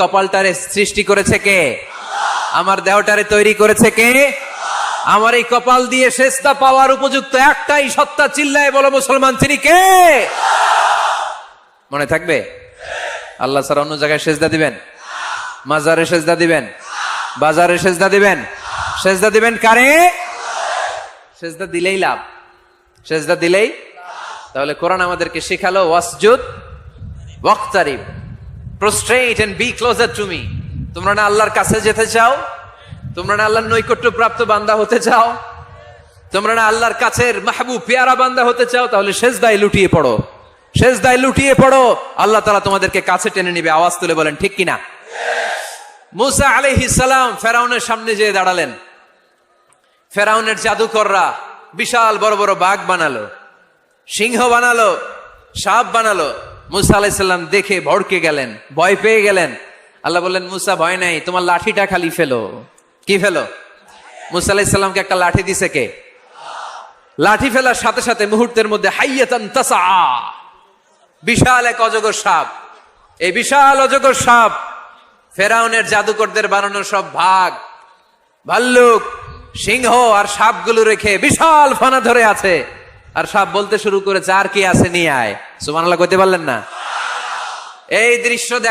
কপালটারে সৃষ্টি করেছে কে? আমার দেহটারে তৈরি করেছে কে? আমার এই কপাল দিয়ে শেষটা পাওয়ার উপযুক্ত একটাই সত্তা চিল্লায় বলো মুসলমান, তিনি কে? মনে থাকবে? আল্লাহ স্যার অন্য জায়গায় সেজদা দিবেন? মাজারে সেজদা দিবেন? বাজারে সেজদা দিবেন? সেজদা দিবেন কারে? সেজদা দিলেই লাভ। সেজদা দিলেই তাহলে কোরআন আমাদেরকে শেখালো, ওয়াসজুদ, ওয়াক্তারিব। Prostrate and be closer to me তোমরা না আল্লাহর কাছে যেতে চাও? তোমরা না আল্লাহর নৈকট্য প্রাপ্ত বান্দা হতে চাও? তোমরা না আল্লাহর কাছের মাহবুব, পেয়ারা বান্দা হতে চাও? তাহলে শেষদায় লুটিয়ে পড়ো। শেষদায় লুটিয়ে পড়ো। আল্লাহ তালা তোমাদেরকে কাছে টেনে নিবে। আওয়াজ তুলে বলেন, ঠিক কিনা মুসা আলাইহিস সালাম ফেরাউনের সামনে যেয়ে দাঁড়ালেন। ফেরাউনের জাদুকররা বিশাল বড় বড় বাঘ বানালো, সিংহ বানালো, সাপ বানালো। মুসা আলাইসাল্লাম দেখে ভড়কে গেলেন, ভয় পেয়ে গেলেন। আল্লাহ বললেন, মুসা, ভয় নাই, তোমার লাঠিটা খালি ফেলো। কি ফেলো? মুসা আলাইসাল্লামকে একটা লাঠি দিছে কে? লাঠি ফেলার সাথে সাথে মুহূর্তের মধ্যে হাইয়াতান তাসা বিশাল এক অজগর সাপ। এই বিশাল অজগর সাপ ফেরাউনের জাদুকরদের বানানো সব ভাগ, ভাল্লুক, সিংহ আর সাপগুলো রেখে বিশাল ফানা ধরে আছে। আর সাপ বলতে শুরু করেছে, আর কি আছে নিয়ে আয়? সুমানাল্লাহ কইতে পারলেন না? এই দৃশ্য দেখ